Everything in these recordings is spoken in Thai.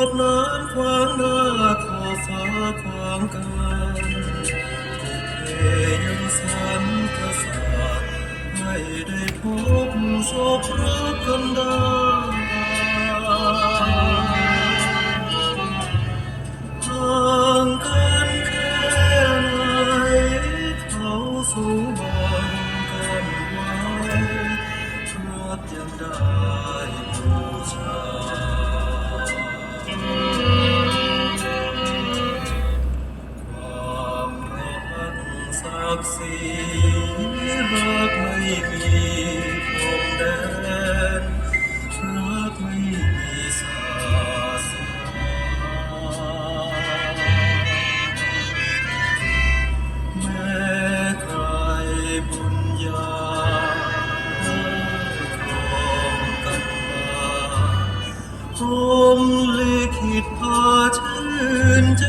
อบน้ำขวางหน้าขอฟ้าขวางกันเอยังสันกระสาไม่ได้พบโศกรักกันได้ รักไม่มีพรมแดนรักไม่มีศาสนาแม้ใครบุญญาได้ครองกันมาพรมลิขิตพาชื่นใจ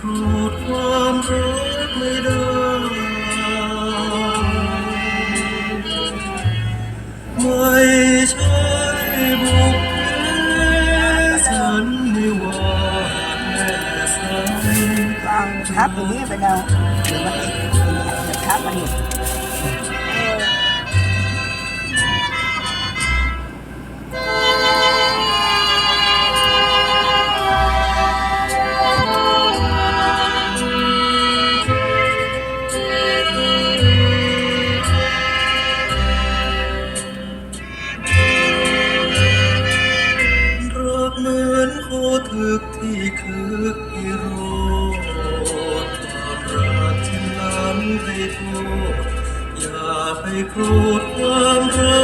กรธความรักไม่ได้ไม่ใช่บุพเพสันนิวาสแม่สายเอาครับอย่างนี้ไปเอาเดี๋ยวมันเองเดี๋ยวครับมันหยุด ครูดความรัก